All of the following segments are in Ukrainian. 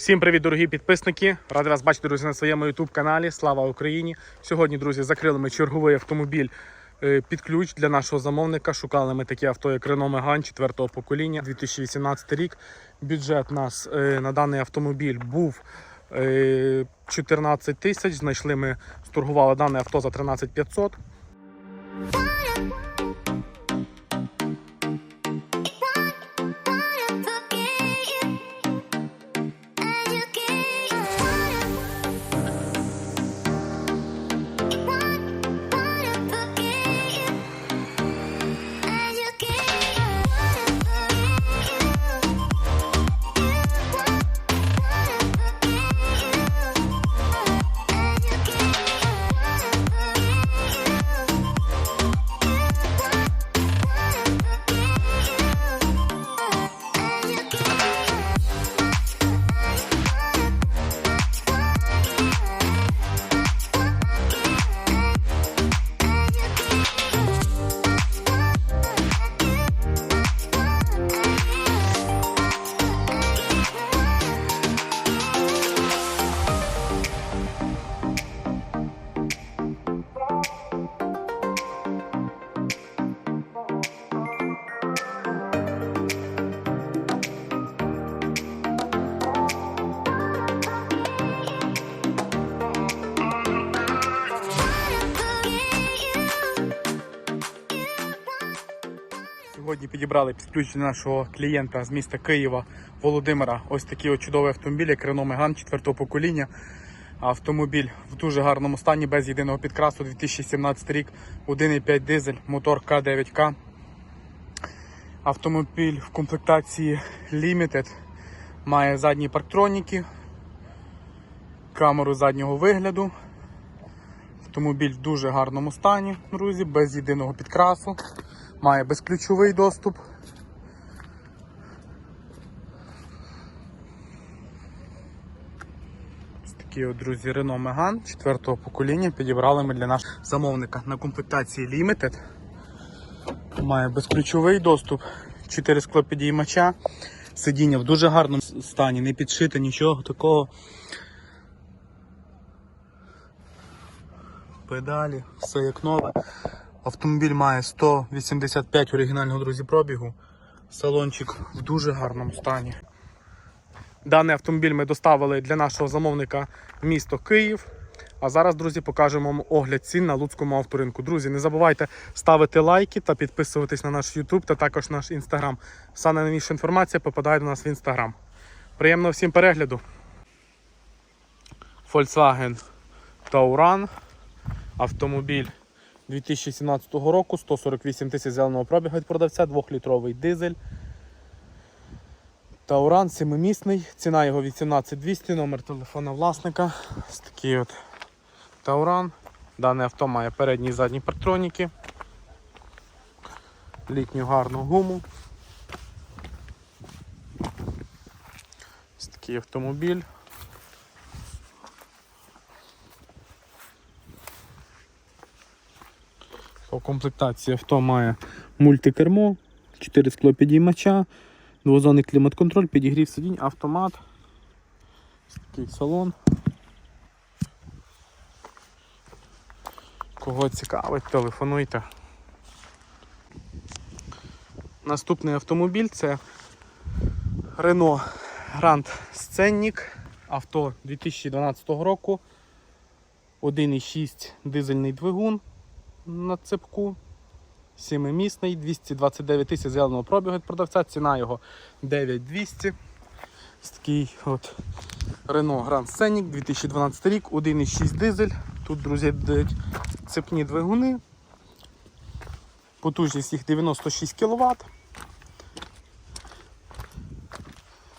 Всім привіт, дорогі підписники! Радий вас бачити, друзі, на своєму youtube каналі. Слава Україні! Сьогодні, друзі, закрили ми черговий автомобіль під ключ для нашого замовника. Шукали ми таке авто, як Renault Megane 4-го покоління, 2018 рік. Бюджет нас е, на даний автомобіль був е, 14 тисяч. Знайшли ми, сторгували дане авто за 13 500. Підібрали під ключ нашого клієнта з міста Києва Володимира. Ось такий чудовий автомобіль, як Renault Megane 4-го покоління. Автомобіль в дуже гарному стані, без єдиного підкрасу, 2017 рік, 1,5 дизель, мотор К9К. Автомобіль в комплектації Limited. Має задні парктроніки, камеру заднього вигляду. Автомобіль в дуже гарному стані, друзі, без єдиного підкрасу. Має безключовий доступ. Такі от, друзі, Renault Megane 4-го покоління підібрали ми для нашого замовника на комплектації Limited. Має безключовий доступ, 4 склопідіймача, сидіння в дуже гарному стані, не підшите, нічого такого. Педалі, все як нове. Автомобіль має 185 оригінального друзі пробігу. Салончик в дуже гарному стані. Даний автомобіль ми доставили для нашого замовника місто Київ. А зараз, друзі, покажемо вам огляд цін на Луцькому авторинку. Друзі, не забувайте ставити лайки та підписуватись на наш YouTube та також наш Instagram. Вся найновіша інформація попадає до нас в Instagram. Приємного всім перегляду. Volkswagen Tauran. Автомобіль 2017 року, 148 тисяч зеленого пробігу від продавця, 2-літровий дизель. Тауран 7-місний, ціна його 18200, номер телефона власника. Ось такий от Тауран. Дане авто має передні і задні партроніки, літню гарну гуму. Ось такий автомобіль. Комплектації авто має мультикермо, 4 склопідіймача, двозонний клімат-контроль, підігрів сидінь, автомат. Такий салон. Кого цікавить, телефонуйте. Наступний автомобіль це Renault Grand Scenic, авто 2012 року, 1,6 дизельний двигун на цепку. Сімимісний, 229 тисяч зеленого пробігу від продавця, ціна його 9200. Ось такий от Renault Grand Scenic 2012 рік, 1,6 дизель. Тут, друзі, йдуть цепні двигуни. Потужність їх 96 кВт.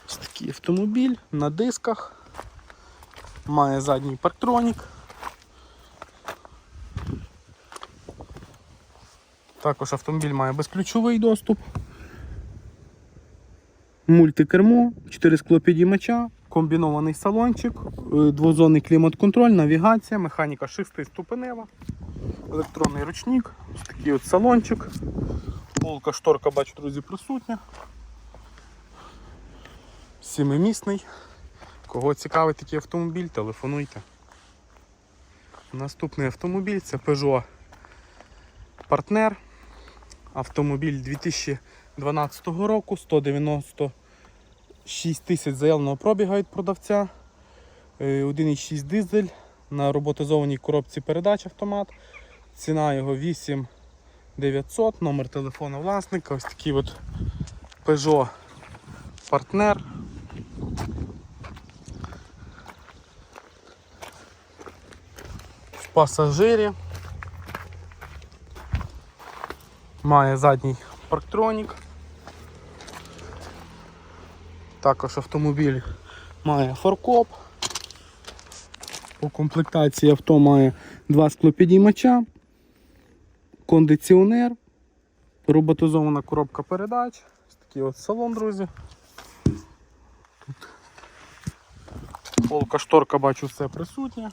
Ось такий автомобіль на дисках. Має задній парктронік. Також автомобіль має безключовий доступ. мультикермо, 4 склопідіймача, комбінований салончик, е, двозонний клімат-контроль, навігація, механіка 6 ступенева, електронний ручник, ось такий от салончик. Полка шторка, бачу, друзі, присутня. Сімимісний. Кого цікавить такий автомобіль, телефонуйте. Наступний автомобіль це Peugeot Partner. Автомобіль 2012 року, 196 тисяч заявленого пробіга від продавця. Е, 1,6 дизель на роботизованій коробці передач автомат. Ціна його 8900, номер телефону власника. Ось такий от Peugeot Partner. В пасажирі. Має задній парктронік. Також автомобіль має форкоп. По комплектації авто має два склопідіймача, кондиціонер, роботизована коробка передач. Такий от салон, друзі. Тут полка шторка, бачу, все присутнє.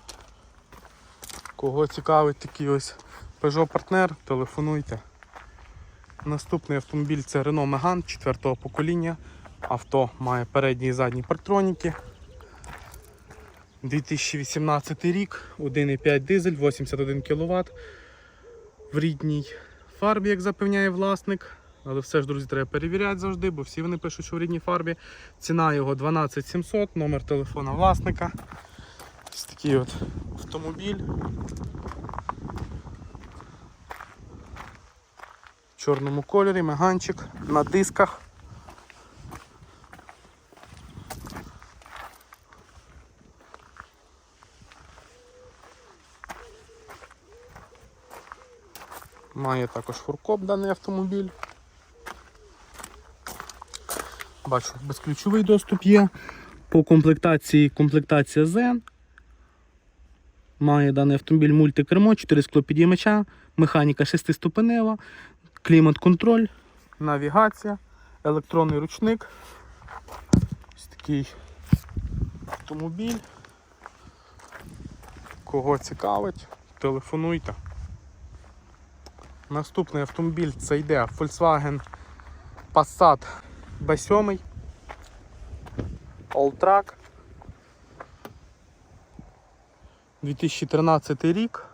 Кого цікавить такий ось Peugeot Partner, телефонуйте. Наступний автомобіль це Renault Megane 4 покоління. Авто має передні і задні парктроніки. 2018 рік, 1,5 дизель, 81 кВт. В рідній фарбі, як запевняє власник. Але все ж, друзі, треба перевіряти завжди, бо всі вони пишуть, що в рідній фарбі. Ціна його 12700, номер телефона власника. Ось такий от автомобіль. Чорному кольорі, меганчик на дисках. Має також фуркоп даний автомобіль. Бачу, безключовий доступ є. По комплектації комплектація Zen. Має даний автомобіль мультикермо, 4 склопідіймача, механіка 6-ступенева, клімат-контроль, навігація, електронний ручник. Ось такий автомобіль. Кого цікавить, телефонуйте. Наступний автомобіль це йде Volkswagen Passat B7 Alltrack 2013 рік.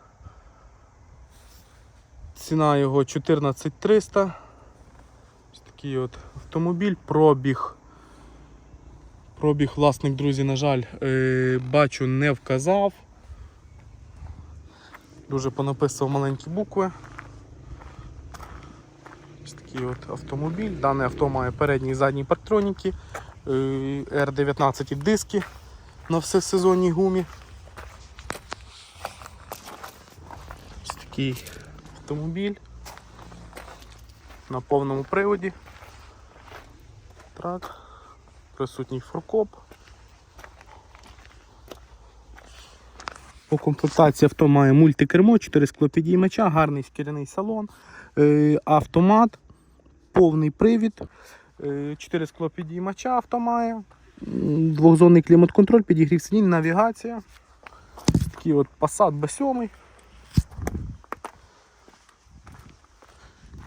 Ціна його 14300. Ось такий от автомобіль, пробіг. Пробіг власник, друзі, на жаль, е, бачу, не вказав. Дуже понаписував маленькі букви. Ось такий от автомобіль. Дане авто має передні і задні парктроніки, е, R19 диски на всесезонній гумі. Ось такий автомобіль на повному приводі. Трак, присутній фуркоп. По комплектації авто має мультикермо, 4 склопідіймача, гарний шкіряний салон, е, автомат, повний привід, 4 склопідіймача авто має, двохзонний клімат-контроль, підігрів сидінь, навігація. Такий от Passat B7.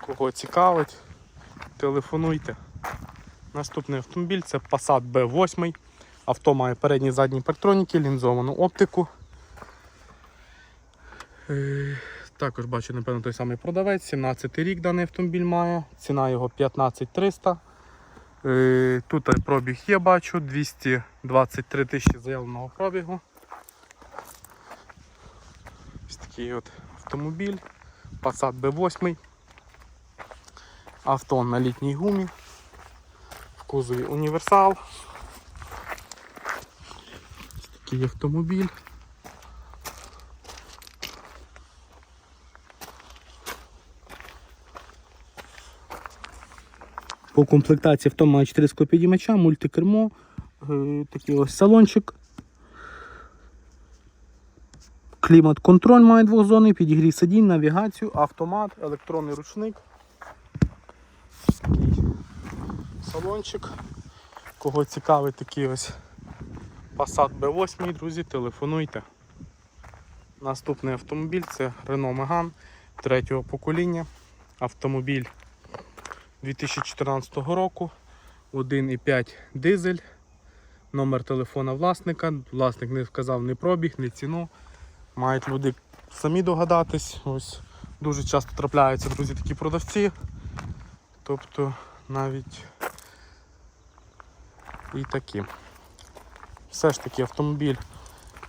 Кого цікавить, телефонуйте. Наступний автомобіль це Passat B8. Авто має передні і задні парктроніки, лінзовану оптику. Е, Також бачу, напевно, той самий продавець. 17 рік даний автомобіль має. Ціна його 15300. Е, Тут пробіг є, бачу, 223 тисячі заявленого пробігу. Ось такий от автомобіль. Passat B8. Авто на літній гумі. В кузові універсал. Ось такий автомобіль. По комплектації авто має 4 склопідіймача, мультикермо, е, такий ось салончик. Клімат-контроль має двохзонний, підігрів сидінь, навігацію, автомат, електронний ручник. Ось Такий салончик. Кого цікавить такий ось Passat B8, друзі, телефонуйте. Наступний автомобіль це Renault Megane третього покоління. Автомобіль 2014 року. 1,5 дизель. Номер телефона власника. Власник не вказав ні пробіг, ні ціну. Мають люди самі догадатись. Ось дуже часто трапляються, друзі, такі продавці. Тобто навіть і такі. Все ж таки автомобіль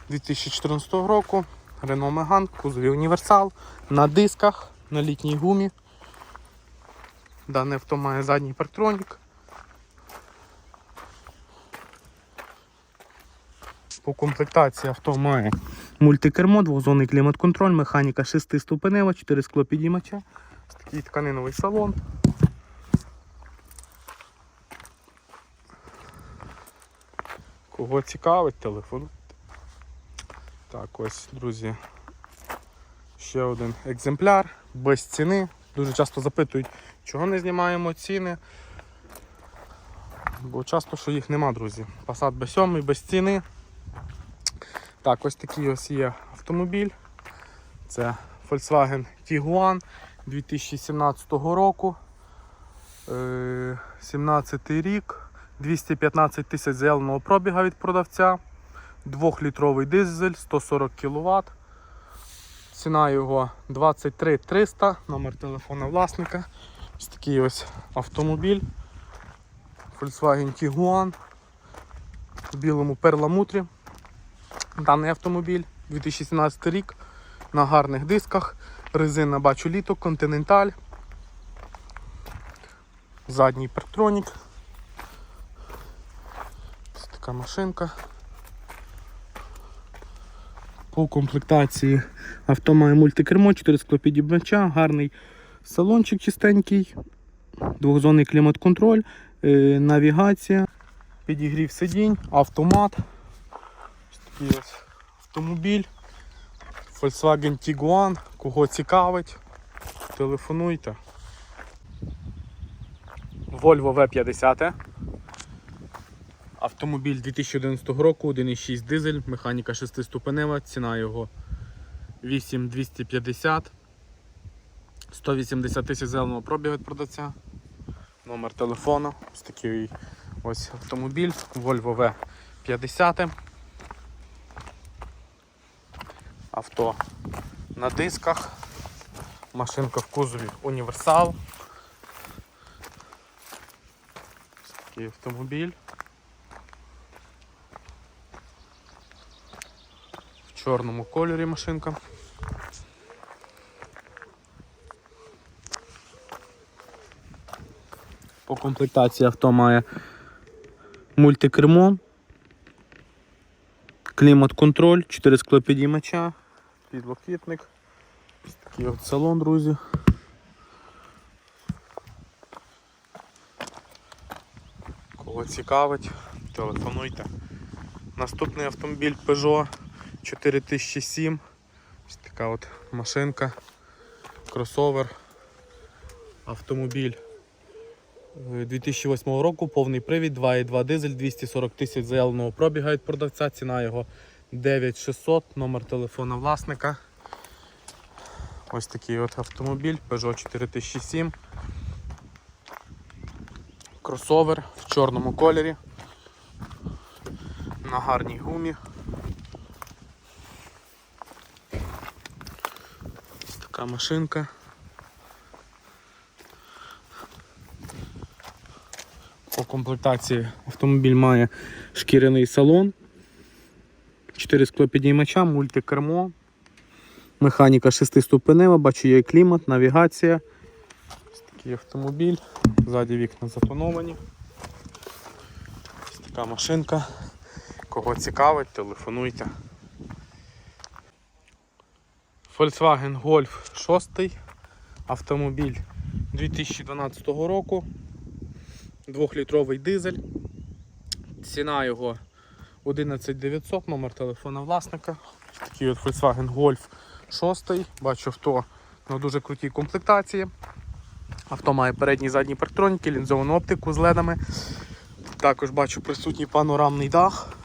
2014 року. Renault Megane, кузові універсал, на дисках, на літній гумі. Дане авто має задній парктронік. По комплектації авто має мультикермо, двохзонний клімат-контроль, механіка 6 ступенева, 4 склопідіймача, такий тканиновий салон. Кого цікавить, телефон. Так, ось, друзі. Ще один екземпляр без ціни. Дуже часто запитують, чого не знімаємо ціни. Бо часто, що їх нема, друзі. Passat B7 без ціни. Так, ось такий ось є автомобіль. Це Volkswagen Tiguan 2017 року. Е, 17 рік. 215 тисяч заявленого пробіга від продавця. 2-літровий дизель, 140 кВт. Ціна його 23 300, номер телефона власника. Ось такий ось автомобіль. Volkswagen Tiguan в білому перламутрі. Даний автомобіль 2017 рік на гарних дисках. Резина бачу літо, Continental. Задній партронік. Така машинка. По комплектації авто має мультикермо, 4 склопідібнача, гарний салончик чистенький, двохзонний клімат-контроль, е, навігація, підігрів сидінь, автомат. Ось такий ось автомобіль. Volkswagen Tiguan. Кого цікавить, телефонуйте. Volvo V50. Автомобіль 2011 року, 1,6 дизель, механіка 6-ступенева, ціна його 8250. 180 тисяч зеленого пробігу від продавця. Номер телефону. Ось такий ось автомобіль Volvo V50. Авто на дисках. Машинка в кузові універсал. Такий автомобіль. Чорному кольорі машинка. По комплектації авто має мультикермо, клімат-контроль, 4 склопідіймача, підлокітник. Ось такий от салон, друзі. Кого цікавить, телефонуйте. Наступний автомобіль Peugeot 4007. Ось така от машинка, кросовер, автомобіль е, 2008 року, повний привід, 2,2 дизель, 240 тисяч заявленого пробіга від продавця, ціна його 9600, номер телефона власника. Ось такий от автомобіль Peugeot 4007. Кросовер в чорному кольорі. На гарній гумі. Ось така машинка. По комплектації автомобіль має шкіряний салон, 4 склопідіймача, мультикермо, механіка 6-ступенева, бачу є клімат, навігація. Ось такий автомобіль, ззаді вікна затоновані. Ось така машинка. Кого цікавить, телефонуйте. Volkswagen Golf 6 автомобіль 2012 року. 2-літровий дизель. Ціна його 11900, номер телефона власника. Такий от Volkswagen Golf 6. Бачу авто на дуже крутій комплектації. Авто має передній і задній парктроніки, лінзовану оптику з ледами. Також бачу присутній панорамний дах.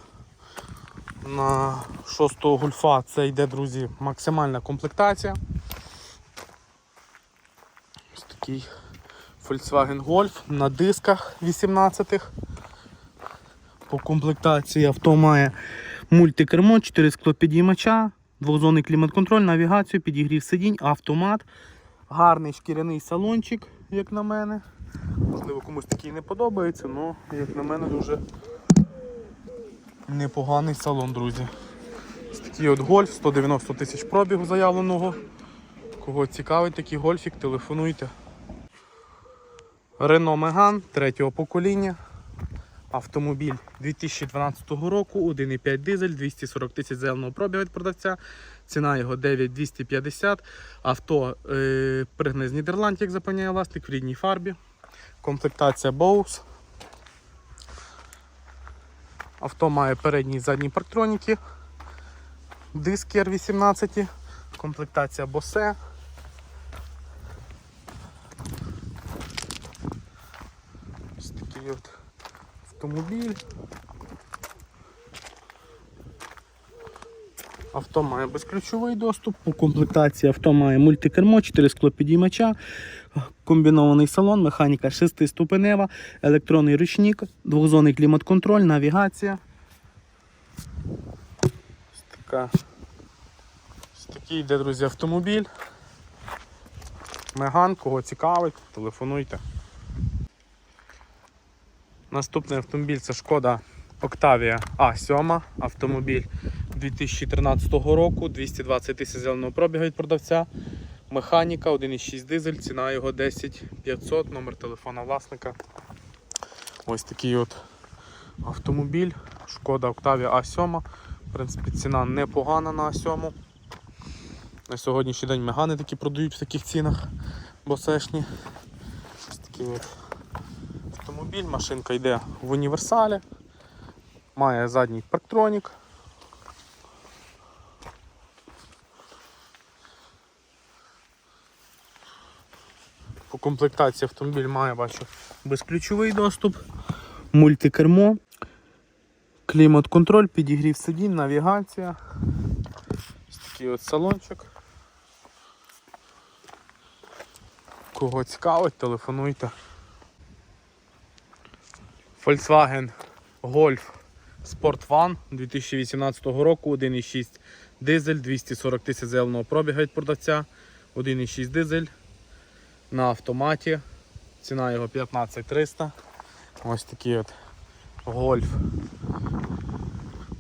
На шостого гульфа це йде, друзі, максимальна комплектація. Ось такий Volkswagen Golf на дисках 18-х. По комплектації авто має мультикермо, 4 склопідіймача, двохзонний клімат-контроль, навігацію, підігрів сидінь, автомат, гарний шкіряний салончик, як на мене. Можливо, комусь такий не подобається, але як на мене дуже непоганий салон, друзі. Такий от гольф, 190 тисяч пробігу заявленого. Кого цікавить такий гольфік, телефонуйте. Renault Megane третього покоління. Автомобіль 2012 року, 1,5 дизель, 240 тисяч зеленого пробігу від продавця. Ціна його 9250. Авто е, пригне з Нідерландів, як запевняє власник, в рідній фарбі. Комплектація Bose. Авто має передні і задні парктроніки. Диски R18. Комплектація Bose. Ось такий от автомобіль. Авто має безключовий доступ. У комплектації авто має мультикермо, 4 склопідіймача, комбінований салон, механіка 6-ступенева, електронний ручник, двохзонний клімат-контроль, навігація. Ось така. Ось такий йде, друзі, автомобіль. Меган, кого цікавить, телефонуйте. Наступний автомобіль це шкода Octavia A7 автомобіль 2013 року, 220 тисяч зеленого пробігу від продавця. Механіка 1,6 дизель, ціна його 10 500, номер телефона власника. Ось такий от автомобіль. Шкода Octavia A7. В принципі, ціна непогана на A7. На сьогоднішній день мегани такі продають в таких цінах босешні. Ось такий от автомобіль, машинка йде в універсалі, має задній парктронік. По комплектації автомобіль має, бачу, безключовий доступ, мультикермо, клімат-контроль, підігрів сидінь, навігація. Ось такий от салончик. Кого цікавить, телефонуйте. Volkswagen Golf Sport One 2018 року, 1,6 дизель, 240 тисяч зеленого пробіга від продавця, 1,6 дизель на автоматі. Ціна його 15300. Ось такий от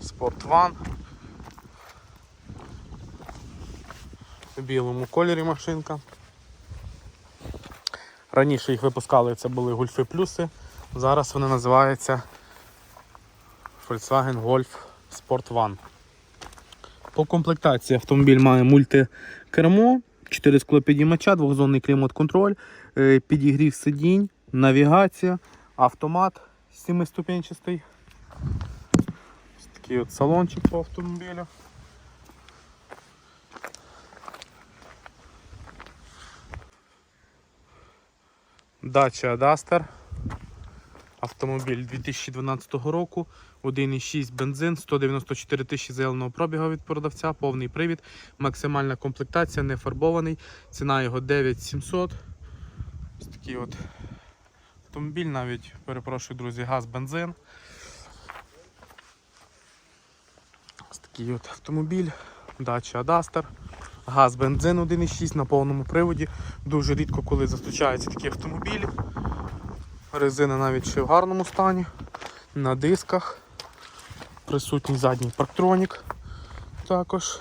Sport One. У білому кольорі машинка. Раніше їх випускали, це були гульфи плюси. Зараз вони називаються Volkswagen Golf Sport One. По комплектації автомобіль має мультикермо, 4 склопідіймача, двохзонний клімат-контроль, е, підігрів сидінь, навігація, автомат 7-ступенчастий. Ось такий от салончик по автомобілю. Дача Duster. Автомобіль 2012 року, 1,6 бензин, 194 тисячі зеленого пробігу від продавця, повний привід, максимальна комплектація, не фарбований, ціна його 9700. Ось такий от автомобіль, навіть, перепрошую, друзі, газ, бензин. Ось такий от автомобіль, Dacia Duster. Газ, бензин 1,6 на повному приводі. Дуже рідко, коли зустрічаються такі автомобілі. Резина навіть ще в гарному стані. На дисках. Присутній задній парктронік. Також.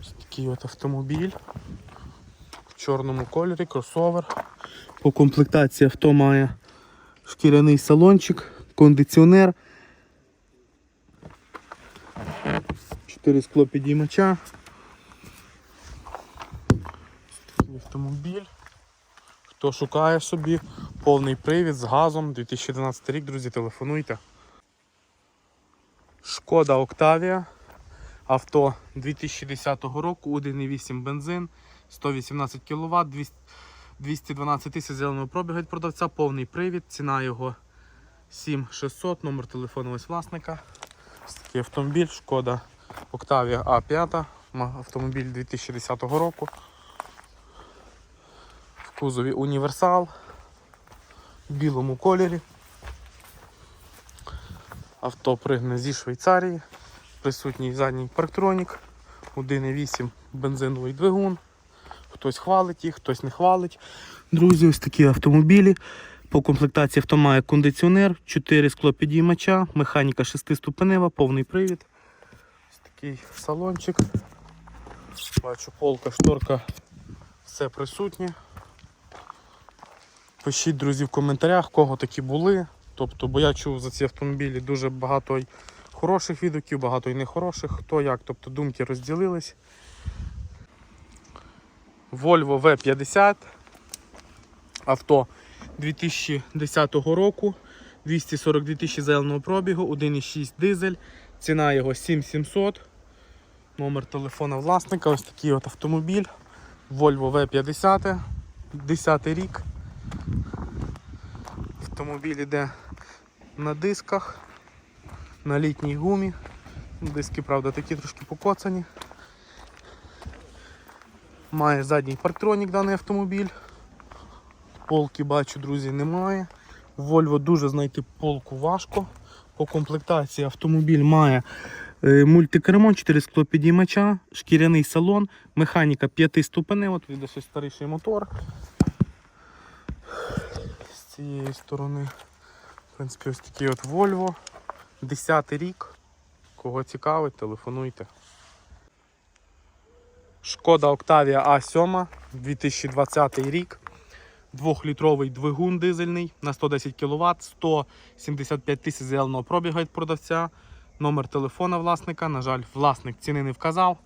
Ось такий от автомобіль. В чорному кольорі, кросовер. По комплектації авто має шкіряний салончик, кондиціонер. 4 скло підіймача. Ось такий автомобіль. Хто шукає собі повний привід з газом 2012 рік, друзі, телефонуйте. Шкода Октавія. Авто 2010 року, 1,8 бензин, 118 кВт, 212 тисяч зеленого пробігу від продавця, повний привід, ціна його 7600, номер телефону ось власника. Ось такий автомобіль, шкода Octavia A5, автомобіль 2010 року. В кузові універсал в білому кольорі. Авто пригне зі Швейцарії, присутній задній парктронік, 1,8 бензиновий двигун. Хтось хвалить їх, хтось не хвалить. Друзі, ось такі автомобілі. По комплектації авто має кондиціонер, 4 склопідіймача, механіка 6-ступенева, повний привід. Ось такий салончик. Бачу, полка, шторка, все присутнє. Пишіть, друзі, в коментарях, кого такі були. Тобто, бо я чув за ці автомобілі дуже багато й хороших відгуків, багато й нехороших. Хто як, тобто думки розділились. Volvo V50. Авто 2010 року. 242 тисячі зеленого пробігу, 1,6 дизель. Ціна його 7700. Номер телефона власника. Ось такий от автомобіль. Volvo V50. 10 рік. Автомобіль іде на дисках, на літній гумі. Диски, правда, такі трошки покоцані. Має задній парктронік даний автомобіль. Полки бачу, друзі, немає. Volvo дуже знайти полку важко. По комплектації автомобіль має е, мультикермо, 4 склопідіймача, шкіряний салон, механіка 5 ступеней, от ось старіший мотор. Цієї сторони, в принципі, ось такий от Volvo. 10 рік. Кого цікавить, телефонуйте. Шкода Octavia A7, 2020 рік. Двохлітровий двигун дизельний на 110 кВт, 175 тисяч зеленого пробігу від продавця. Номер телефона власника. На жаль, власник ціни не вказав.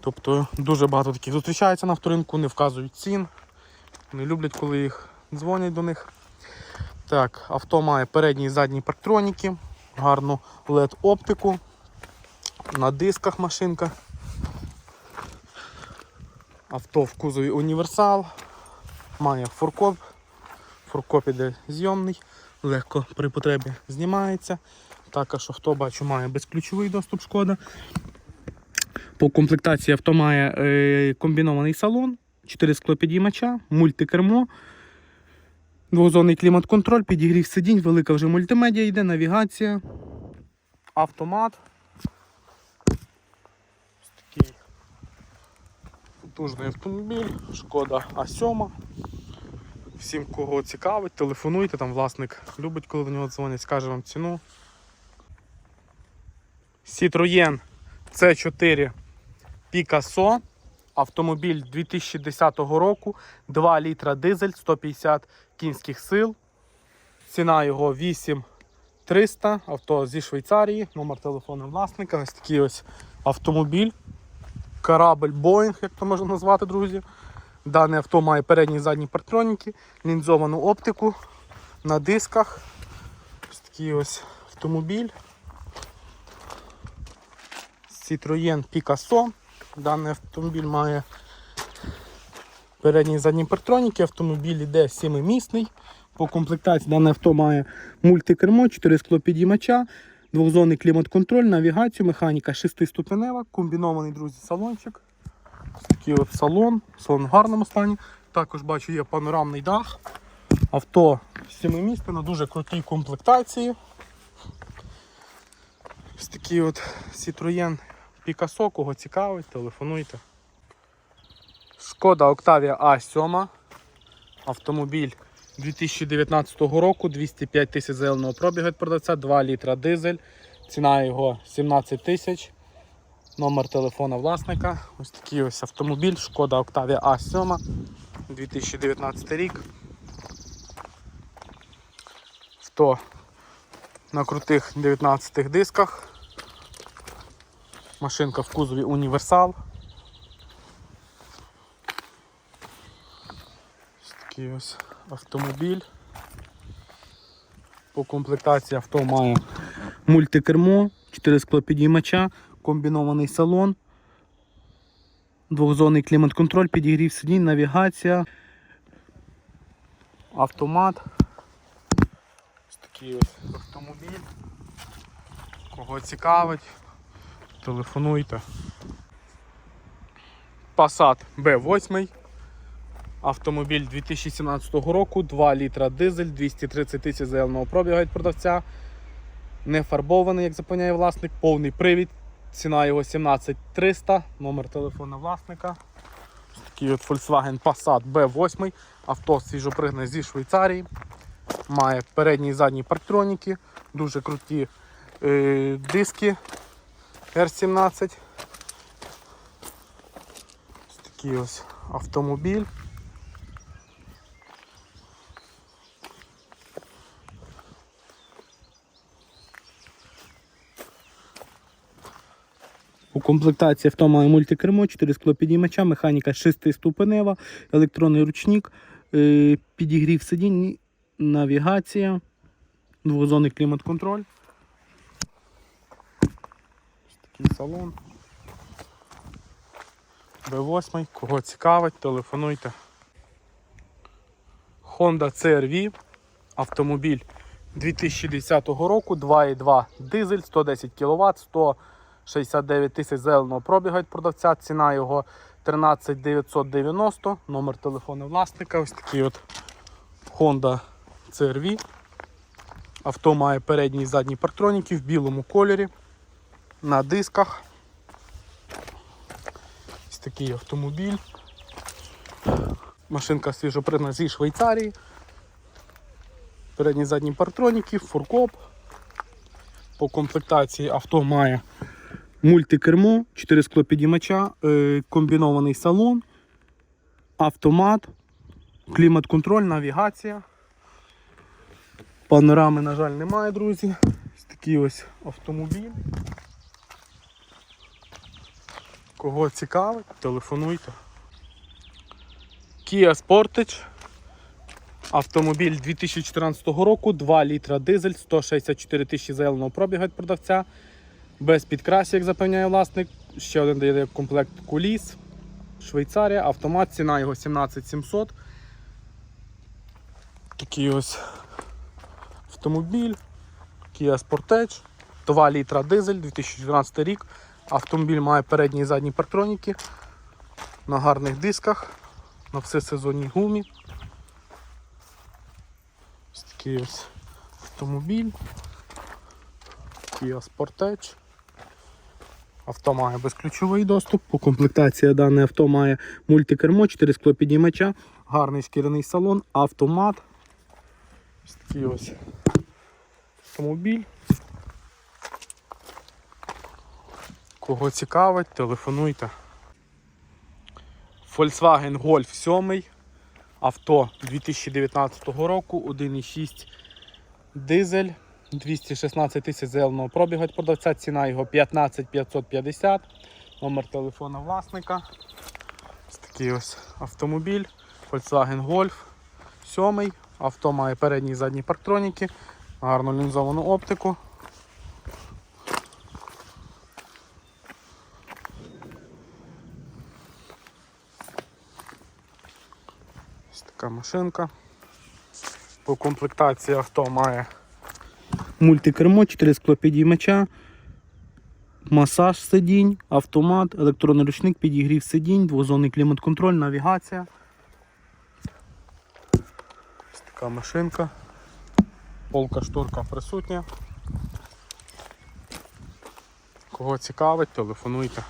Тобто дуже багато таких зустрічається на авторинку, не вказують цін. Не люблять, коли їх дзвонять до них. Так, авто має передні і задні парктроніки, гарну LED-оптику. На дисках машинка. Авто в кузові універсал. Має фуркоп. Фуркоп іде зйомний, легко при потребі знімається. Також авто бачу має безключовий доступ шкода. По комплектації авто має е, комбінований салон, 4 склопідіймача, мультикермо, двозонний клімат-контроль, підігрів сидінь, велика вже мультимедіа йде, навігація, автомат. Ось такий потужний автомобіль, шкода А7. Всім, кого цікавить, телефонуйте, там власник любить, коли до нього дзвонять, скаже вам ціну. Citroën C4 Picasso. Автомобіль 2010 року, 2 літра дизель, 150 кінських сил. Ціна його 8300. Авто зі Швейцарії, номер телефону власника. Ось такий ось автомобіль. Корабль Boeing, як то можна назвати, друзі. Дане авто має передні і задні партроніки, лінзовану оптику на дисках. Ось такий ось автомобіль. Citroën Picasso. Даний автомобіль має передні і задні партроніки. Автомобіль іде 7-місний. По комплектації дане авто має мультикермо, 4 склопідіймача, двохзонний клімат-контроль, навігацію, механіка 6-ступенева, комбінований, друзі, салончик. Такий от салон, салон в гарному стані. Також бачу є панорамний дах. Авто 7-місне на дуже крутій комплектації. Ось такий от Citroën Picasso, кого цікавить, телефонуйте. Шкода Octavia A7. Автомобіль 2019 року, 205 тисяч зеленого пробігу від продавця, 2 літра дизель. Ціна його 17 тисяч. Номер телефона власника. Ось такий ось автомобіль, шкода Octavia A7 2019 рік. Авто на крутих 19 дисках. Машинка в кузові універсал. Ось такий ось автомобіль. По комплектації авто має мультикермо, 4 склопідіймача, комбінований салон, двохзонний клімат-контроль, підігрів сидінь, навігація, автомат. Ось Такий ось автомобіль. Кого цікавить, телефонуйте. Passat B8. Автомобіль 2017 року, 2 літра дизель, 230 тисяч заявленого пробігу від продавця. Не фарбований, як запевняє власник, повний привід. Ціна його 17300, номер телефона власника. Ось Такий от Volkswagen Passat B8. Авто свіжопригнане зі Швейцарії. Має передні і задні парктроніки, дуже круті е, диски R17. Ось такий ось автомобіль. У комплектації авто має мультикермо, 4 склопідіймача, механіка 6 ступенева, електронний ручник, е, підігрів сидінь, навігація, двозонний клімат-контроль. Такий салон. B8, кого цікавить, телефонуйте. Honda CR-V, автомобіль 2010 року, 2,2 дизель, 110 кВт, 169 тисяч зеленого пробіга від продавця. Ціна його 13 990, номер телефону власника. Ось такий от Honda CR-V. Авто має передні і задні парктроніки в білому кольорі на дисках. Ось такий автомобіль. Машинка свіжопригнана зі Швейцарії. Передні задні парктроніки, фуркоп. По комплектації авто має мультикермо, 4 склопідіймача, е, комбінований салон, автомат, клімат-контроль, навігація. Панорами, на жаль, немає, друзі. Ось такий ось автомобіль. Кого цікавить, телефонуйте. Kia Sportage. Автомобіль 2014 року, 2 літра дизель, 164 тисячі заявленого пробігу від продавця. Без підкрасів, як запевняє власник. Ще один дає комплект куліс. Швейцарія, автомат, ціна його 17700. Такий ось автомобіль. Kia Sportage. 2 літра дизель, 2014 рік. Автомобіль має передні і задні парктроніки на гарних дисках, на всесезонній гумі. Ось такий ось автомобіль. Kia Sportage. Авто має безключовий доступ. По комплектації дане авто має мультикермо, 4 склопідіймача, гарний шкіряний салон, автомат. Ось такий ось автомобіль. Кого цікавить, телефонуйте. Volkswagen Golf 7. Авто 2019 року, 1,6 дизель, 216 тисяч заявленого пробігу від продавця, ціна його 15 550, номер телефона власника. Ось такий ось автомобіль, Volkswagen Golf 7. Авто має передні і задні парктроніки, гарну лінзовану оптику. Ось така машинка. По комплектації авто має мультикермо, 4 склопідіймача, масаж сидінь, автомат, електронний ручник, підігрів сидінь, двозонний клімат-контроль, навігація. Ось така машинка. Полка шторка присутня. Кого цікавить, телефонуйте.